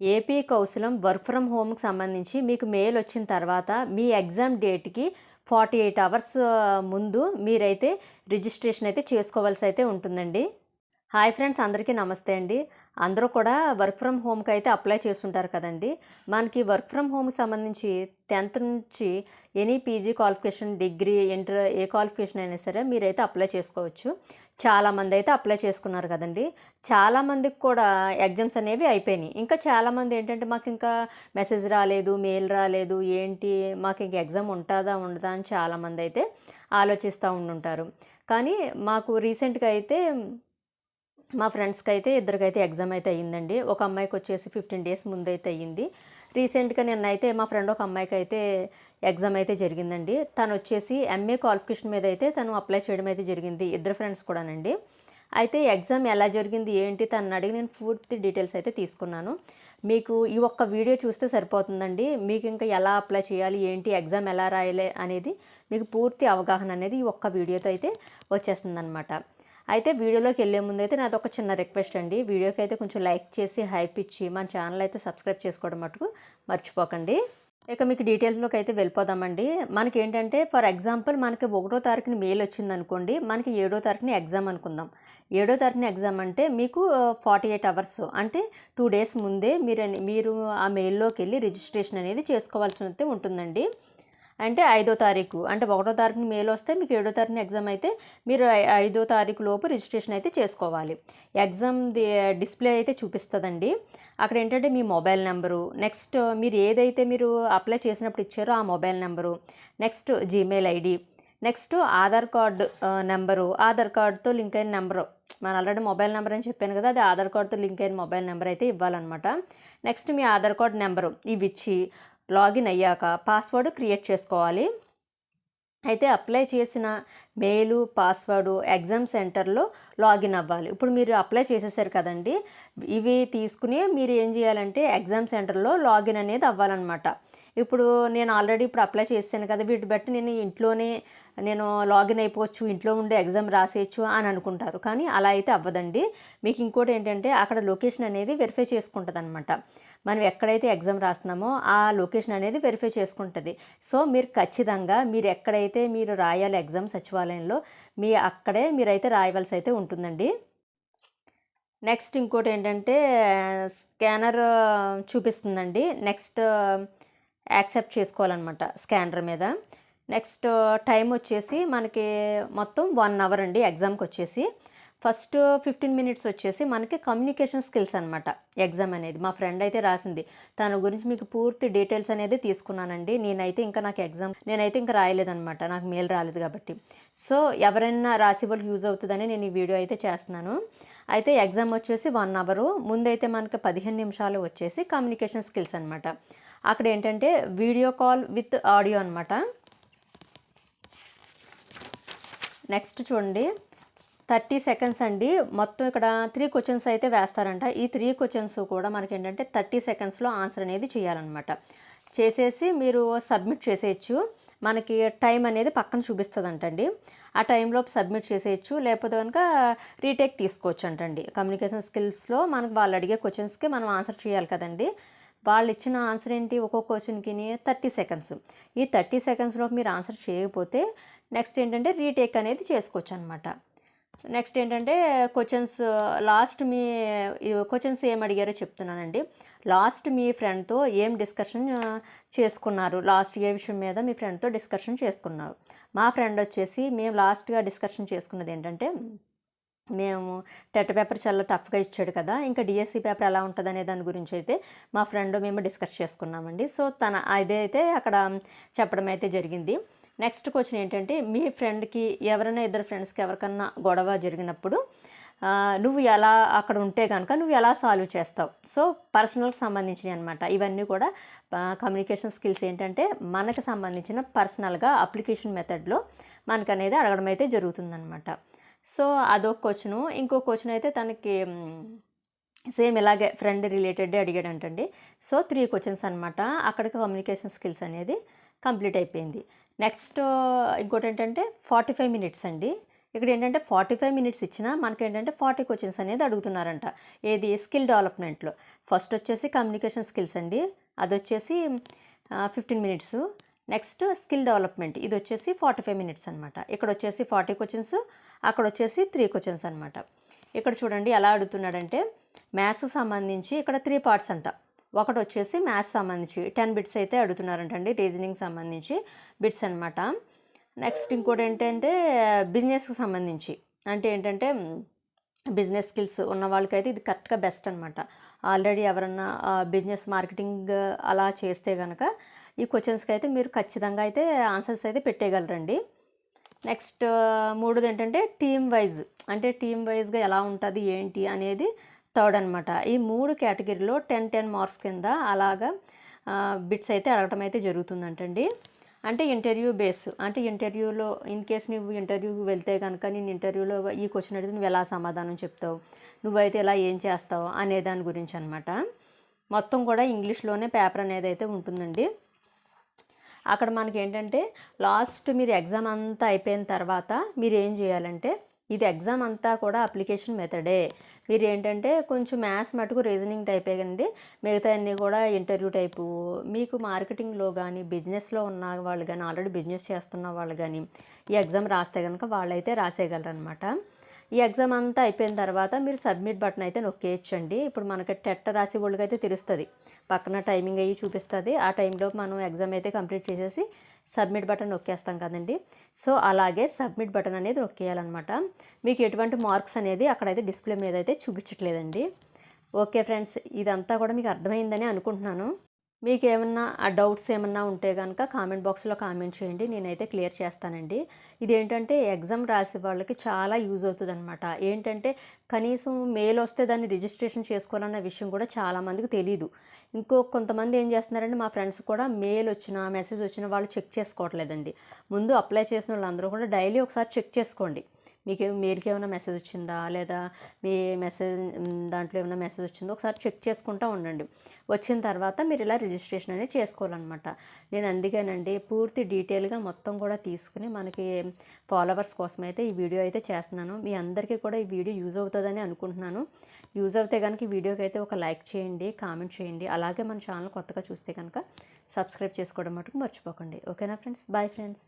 AP Kaushalam work from హోమ్కి సంబంధించి మీకు మెయిల్ వచ్చిన తర్వాత మీ ఎగ్జామ్ డేట్కి ఫార్టీ ఎయిట్ అవర్స్ ముందు మీరైతే రిజిస్ట్రేషన్ అయితే చేసుకోవాల్సి అయితే ఉంటుందండి. హాయ్ ఫ్రెండ్స్ అందరికీ నమస్తే అండి. అందరూ కూడా వర్క్ ఫ్రమ్ హోమ్కి అయితే అప్లై చేస్తుంటారు కదండి. మనకి వర్క్ ఫ్రమ్ హోమ్కి సంబంధించి టెన్త్ నుంచి any PG qualification degree inter ఏ క్వాలిఫికేషన్ అయినా సరే మీరైతే అప్లై చేసుకోవచ్చు. చాలామంది అయితే అప్లై చేసుకున్నారు కదండి. చాలామందికి కూడా ఎగ్జామ్స్ అనేవి అయిపోయినాయి. ఇంకా చాలామంది ఏంటంటే మాకు ఇంకా మెసేజ్ రాలేదు మెయిల్ రాలేదు ఏంటి మాకు ఇంక ఎగ్జామ్ ఉంటుందా ఉండదా అని చాలామంది అయితే ఆలోచిస్తూ ఉండుంటారు. కానీ మాకు రీసెంట్గా అయితే మా ఫ్రెండ్స్కి అయితే ఇద్దరికైతే ఎగ్జామ్ అయితే అయ్యిందండి. ఒక అమ్మాయికి వచ్చేసి ఫిఫ్టీన్ డేస్ ముందైతే అయ్యింది. రీసెంట్గా నిన్న అయితే మా ఫ్రెండ్ ఒక అమ్మాయికి అయితే ఎగ్జామ్ అయితే జరిగిందండి. తను వచ్చేసి ఎంఏ క్వాలిఫికేషన్ మీద అయితే తను అప్లై చేయడం అయితే జరిగింది. ఇద్దరు ఫ్రెండ్స్ కూడానండి. అయితే ఎగ్జామ్ ఎలా జరిగింది ఏంటి తనని అడిగి నేను పూర్తి డీటెయిల్స్ అయితే తీసుకున్నాను. మీకు ఈ ఒక్క వీడియో చూస్తే సరిపోతుందండి. మీకు ఇంకా ఎలా అప్లై చేయాలి ఏంటి ఎగ్జామ్ ఎలా రాయాలి అనేది మీకు పూర్తి అవగాహన అనేది ఈ ఒక్క వీడియోతో అయితే వచ్చేస్తుందన్నమాట. అయితే వీడియోలోకి వెళ్ళే ముందు అయితే నాది ఒక చిన్న రిక్వెస్ట్ అండి. వీడియోకి అయితే కొంచెం లైక్ చేసి హైప్ ఇచ్చి మన ఛానల్ అయితే సబ్స్క్రైబ్ చేసుకోవడం మటుకు మర్చిపోకండి. ఇక మీకు డీటెయిల్స్లోకి అయితే వెళ్ళిపోదామండి. మనకి ఏంటంటే ఫర్ ఎగ్జాంపుల్ మనకి ఒకటో తారీఖుని మెయిల్ వచ్చింది అనుకోండి మనకి ఏడో తారీఖుని ఎగ్జామ్ అనుకుందాం. ఏడో తారీఖుని ఎగ్జామ్ అంటే మీకు ఫార్టీ ఎయిట్ అవర్స్ అంటే టూ డేస్ ముందే మీరు మీరు ఆ మెయిల్లోకి వెళ్ళి రిజిస్ట్రేషన్ అనేది చేసుకోవాల్సి ఉంటుందండి. అంటే ఐదో తారీఖు. అంటే ఒకటో తారీఖుని మెయిల్ వస్తే మీకు ఏడో తారీఖున ఎగ్జామ్ అయితే మీరు ఐదో తారీఖు లోపు రిజిస్ట్రేషన్ అయితే చేసుకోవాలి. ఎగ్జామ్ డిస్ప్లే అయితే చూపిస్తుందండి. అక్కడ ఏంటంటే మీ మొబైల్ నెంబరు నెక్స్ట్ మీరు ఏదైతే మీరు అప్లై చేసినప్పుడు ఇచ్చారో ఆ mobile number next Gmail ID next Aadhaar card number Aadhaar కార్డుతో లింక్ అయిన నెంబరు మన ఆల్రెడీ మొబైల్ నెంబర్ అని చెప్పాను కదా అది ఆధార్ కార్డుతో లింక్ అయిన మొబైల్ నెంబర్ అయితే ఇవ్వాలన్నమాట. నెక్స్ట్ మీ ఆధార్ కార్డు నెంబరు ఇవి ఇచ్చి లాగిన్ అయ్యాక పాస్వర్డ్ క్రియేట్ చేసుకోవాలి. అయితే అప్లై చేసిన మెయిలు పాస్వర్డ్ ఎగ్జామ్ సెంటర్లో లాగిన్ అవ్వాలి. ఇప్పుడు మీరు అప్లై చేసేసారు కదండి ఇవి తీసుకుని మీరు ఏం చేయాలంటే ఎగ్జామ్ సెంటర్లో లాగిన్ అనేది అవ్వాలన్నమాట. ఇప్పుడు నేను ఆల్రెడీ ఇప్పుడు అప్లై చేశాను కదా వీటి బట్టి నేను ఇంట్లోనే నేను లాగిన్ అయిపోవచ్చు ఇంట్లో ఉండే ఎగ్జామ్ రాసేయచ్చు అని అనుకుంటారు. కానీ అలా అయితే అవ్వదండి. మీకు ఇంకోటి ఏంటంటే అక్కడ లొకేషన్ అనేది వెరిఫై చేసుకుంటుంది అనమాట మనం ఎక్కడైతే ఎగ్జామ్ రాస్తున్నామో ఆ లొకేషన్ అనేది వెరిఫై చేసుకుంటుంది. సో మీరు ఖచ్చితంగా మీరు ఎక్కడైతే మీరు రాయాలి ఎగ్జామ్ సచివాలయం సచివాలయంలో మీ అక్కడే మీరైతే రాయవలసి అయితే ఉంటుందండి. నెక్స్ట్ ఇంకోటి ఏంటంటే స్కానర్ చూపిస్తుందండి. నెక్స్ట్ యాక్సెప్ట్ చేసుకోవాలన్నమాట స్కానర్ మీద. నెక్స్ట్ టైం వచ్చేసి మనకి మొత్తం వన్ అవర్ అండి ఎగ్జామ్కి వచ్చేసి ఫస్ట్ ఫిఫ్టీన్ మినిట్స్ వచ్చేసి మనకి కమ్యూనికేషన్ స్కిల్స్ అనమాట ఎగ్జామ్ అనేది. మా ఫ్రెండ్ అయితే రాసింది తన గురించి మీకు పూర్తి డీటెయిల్స్ అనేది తీసుకున్నానండి. నేనైతే ఇంకా నాకు ఎగ్జామ్ నేనైతే ఇంకా రాయలేదనమాట నాకు మెయిల్ రాలేదు కాబట్టి. సో ఎవరైనా రాసి వాళ్ళకి యూజ్ అవుతుందని నేను ఈ వీడియో అయితే చేస్తున్నాను. అయితే ఎగ్జామ్ వచ్చేసి వన్ అవరు ముందైతే మనకి పదిహేను నిమిషాలు వచ్చేసి కమ్యూనికేషన్ స్కిల్స్ అనమాట అక్కడ ఏంటంటే వీడియో కాల్ విత్ ఆడియో అనమాట నెక్స్ట్ చూడండి. థర్టీ సెకండ్స్ అండి. మొత్తం ఇక్కడ త్రీ క్వశ్చన్స్ అయితే వేస్తారంట. ఈ త్రీ క్వశ్చన్స్ కూడా మనకి ఏంటంటే థర్టీ సెకండ్స్లో ఆన్సర్ అనేది చేయాలన్నమాట. చేసేసి మీరు సబ్మిట్ చేసేయచ్చు. మనకి టైం అనేది పక్కన చూపిస్తుందంటండి. ఆ టైంలో సబ్మిట్ చేసేయచ్చు. లేకపోతే కనుక రీటేక్ తీసుకోవచ్చు అంటండి కమ్యూనికేషన్ స్కిల్స్లో మనకు వాళ్ళు అడిగే క్వశ్చన్స్కి మనం ఆన్సర్ చేయాలి కదండి. వాళ్ళు ఇచ్చిన ఆన్సర్ ఏంటి? ఒక్కొక్క క్వశ్చన్కి థర్టీ సెకండ్స్. ఈ థర్టీ సెకండ్స్లో మీరు ఆన్సర్ చేయకపోతే నెక్స్ట్ ఏంటంటే రీటేక్ అనేది చేసుకోవచ్చు అనమాట నెక్స్ట్ ఏంటంటే క్వశ్చన్స్ లాస్ట్ మీ క్వశ్చన్స్ ఏం అడిగారో చెప్తున్నానండి. లాస్ట్ మీ ఫ్రెండ్తో ఏం డిస్కషన్ చేసుకున్నారు? లాస్ట్ ఏ విషయం మీద మీ ఫ్రెండ్తో డిస్కషన్ చేసుకున్నారు? మా ఫ్రెండ్ వచ్చేసి మేము లాస్ట్గా డిస్కషన్ చేసుకున్నది ఏంటంటే మేము టెట్ పేపర్ చాలా టఫ్గా ఇచ్చాడు కదా ఇంకా డిఎస్సి పేపర్ ఎలా ఉంటుంది అనే దాని గురించి అయితే మా ఫ్రెండ్ మేము డిస్కస్ చేసుకున్నామండి. సో తన అదే అయితే అక్కడ చెప్పడం అయితే జరిగింది. నెక్స్ట్ క్వశ్చన్ ఏంటంటే మీ ఫ్రెండ్కి ఎవరైనా ఇద్దరు ఫ్రెండ్స్కి ఎవరికన్నా గొడవ జరిగినప్పుడు నువ్వు ఎలా అక్కడ ఉంటే కనుక నువ్వు ఎలా సాల్వ్ చేస్తావు? సో పర్సనల్కి సంబంధించినవి అనమాట ఇవన్నీ కూడా కమ్యూనికేషన్ స్కిల్స్ ఏంటంటే మనకు సంబంధించిన పర్సనల్గా అప్లికేషన్ మెథడ్లో మనకు అనేది అడగడం అయితే జరుగుతుందనమాట సో అదొక క్వశ్చను. ఇంకో క్వశ్చన్ అయితే తనకి సేమ్ ఇలాగే ఫ్రెండ్ రిలేటెడ్ అడిగాడంటండి. సో త్రీ క్వశ్చన్స్ అనమాట అక్కడికి కమ్యూనికేషన్ స్కిల్స్ అనేది కంప్లీట్ అయిపోయింది. నెక్స్ట్ ఇంకోటి ఏంటంటే ఫార్టీ ఫైవ్ మినిట్స్ అండి. ఇక్కడ ఏంటంటే ఫార్టీ ఫైవ్ మినిట్స్ ఇచ్చినా మనకి ఏంటంటే ఫార్టీ క్వశ్చన్స్ అనేది అడుగుతున్నారంట. ఏది? స్కిల్ డెవలప్మెంట్లో. ఫస్ట్ వచ్చేసి కమ్యూనికేషన్ స్కిల్స్ అండి. అది వచ్చేసి fifteen minutes. Next skill development. ఇది వచ్చేసి ఫార్టీ ఫైవ్ మినిట్స్ అనమాట ఇక్కడ వచ్చేసి ఫార్టీ క్వశ్చన్స్. అక్కడ వచ్చేసి త్రీ క్వశ్చన్స్ అనమాట ఇక్కడ చూడండి ఎలా అడుగుతున్నాడంటే మ్యాథ్స్ సంబంధించి ఇక్కడ త్రీ పార్ట్స్ అంట. ఒకటి వచ్చేసి మ్యాథ్స్ సంబంధించి. టెన్ బిట్స్ అయితే అడుగుతున్నారంటండి రీజనింగ్ సంబంధించి బిట్స్ అనమాట నెక్స్ట్ ఇంకోటి ఏంటంటే బిజినెస్కి సంబంధించి. అంటే ఏంటంటే బిజినెస్ స్కిల్స్ ఉన్న వాళ్ళకైతే ఇది కరెక్ట్గా బెస్ట్ అనమాట ఆల్రెడీ ఎవరన్నా బిజినెస్ మార్కెటింగ్ అలా చేస్తే కనుక ఈ క్వశ్చన్స్కి అయితే మీరు ఖచ్చితంగా అయితే ఆన్సర్స్ అయితే పెట్టేయగలరండి. నెక్స్ట్ మూడోది ఏంటంటే టీమ్ వైజ్ అంటే టీమ్ వైజ్గా ఎలా ఉంటుంది ఏంటి అనేది థర్డ్ అనమాట ఈ మూడు కేటగిరీలో టెన్ టెన్ మార్క్స్ కింద అలాగా బిట్స్ అయితే అడగటం అయితే జరుగుతుందంటండి. అంటే ఇంటర్వ్యూ బేస్ అంటే ఇంటర్వ్యూలో ఇన్ కేస్ నువ్వు ఇంటర్వ్యూకి వెళ్తే కనుక నేను ఇంటర్వ్యూలో ఈ క్వశ్చన్ అడిగితే నువ్వు ఎలా సమాధానం చెప్తావు నువ్వైతే ఎలా ఏం చేస్తావు అనే దాని గురించి అనమాట మొత్తం కూడా ఇంగ్లీష్లోనే పేపర్ అనేది అయితే ఉంటుందండి. అక్కడ మనకి ఏంటంటే లాస్ట్ మీరు ఎగ్జామ్ అంతా అయిపోయిన తర్వాత మీరు ఏం చేయాలంటే ఇది ఎగ్జామ్ అంతా కూడా అప్లికేషన్ మెథడే మీరు ఏంటంటే కొంచెం మ్యాథ్స్ మటుకు రీజనింగ్ టైపే కండి. మిగతా అన్నీ కూడా ఇంటర్వ్యూ టైపు మీకు మార్కెటింగ్లో కానీ బిజినెస్లో ఉన్న వాళ్ళు కానీ ఆల్రెడీ బిజినెస్ చేస్తున్న వాళ్ళు కానీ ఈ ఎగ్జామ్ రాస్తే కనుక వాళ్ళైతే రాసేయగలరు అనమాట ఈ ఎగ్జామ్ అంతా అయిపోయిన తర్వాత మీరు సబ్మిట్ బటన్ అయితే నొక్కేయచ్చండి. ఇప్పుడు మనకి టెట్ట రాసి వాళ్ళకి అయితే తెలుస్తుంది. పక్కన టైమింగ్ అయ్యి చూపిస్తుంది. ఆ టైంలో మనం ఎగ్జామ్ అయితే కంప్లీట్ చేసేసి సబ్మిట్ బటన్ నొక్కేస్తాం కదండి. సో అలాగే సబ్మిట్ బటన్ అనేది నొక్కేయాలన్నమాట. మీకు ఎటువంటి మార్క్స్ అనేది అక్కడైతే డిస్ప్లే మీద అయితే చూపించట్లేదండి. ఓకే ఫ్రెండ్స్ ఇదంతా కూడా మీకు అర్థమైందని అనుకుంటున్నాను. మీకు ఏమన్నా ఆ డౌట్స్ ఏమన్నా ఉంటే కనుక కామెంట్ బాక్స్లో కామెంట్ చేయండి. నేనైతే క్లియర్ చేస్తానండి. ఇదేంటంటే ఎగ్జామ్ రాసే వాళ్ళకి చాలా యూజ్ అవుతుంది అనమాట ఏంటంటే కనీసం మెయిల్ వస్తే దాన్ని రిజిస్ట్రేషన్ చేసుకోవాలన్న విషయం కూడా చాలామందికి తెలియదు ఇంకో కొంతమంది ఏం చేస్తున్నారంటే మా ఫ్రెండ్స్ కూడా మెయిల్ వచ్చిన మెసేజ్ వచ్చిన వాళ్ళు చెక్ చేసుకోవట్లేదండి. ముందు అప్లై చేసిన వాళ్ళందరూ కూడా డైలీ ఒకసారి చెక్ చేసుకోండి. మీకు మెయిల్కి ఏమైనా మెసేజ్ వచ్చిందా? లేదా మీ మెసేజ్ దాంట్లో ఏమైనా మెసేజ్ వచ్చిందో? ఒకసారి చెక్ చేసుకుంటూ ఉండండి. వచ్చిన తర్వాత మీరు ఇలా రిజిస్ట్రేషన్ అనేది చేసుకోవాలన్నమాట. నేను అందుకేనండి పూర్తి డీటెయిల్గా మొత్తం కూడా తీసుకుని మనకి ఫాలోవర్స్ కోసం అయితే ఈ వీడియో అయితే చేస్తున్నాను. మీ అందరికీ కూడా ఈ వీడియో యూజ్ అవుతుందని అనుకుంటున్నాను. యూజ్ అవుతే కనుక ఈ వీడియోకి అయితే ఒక లైక్ చేయండి కామెంట్ చేయండి. అలాగే మన ఛానల్ కొత్తగా చూస్తే కనుక సబ్స్క్రైబ్ చేసుకోవడం మటుకు మర్చిపోకండి. ఓకేనా ఫ్రెండ్స్? Bye friends.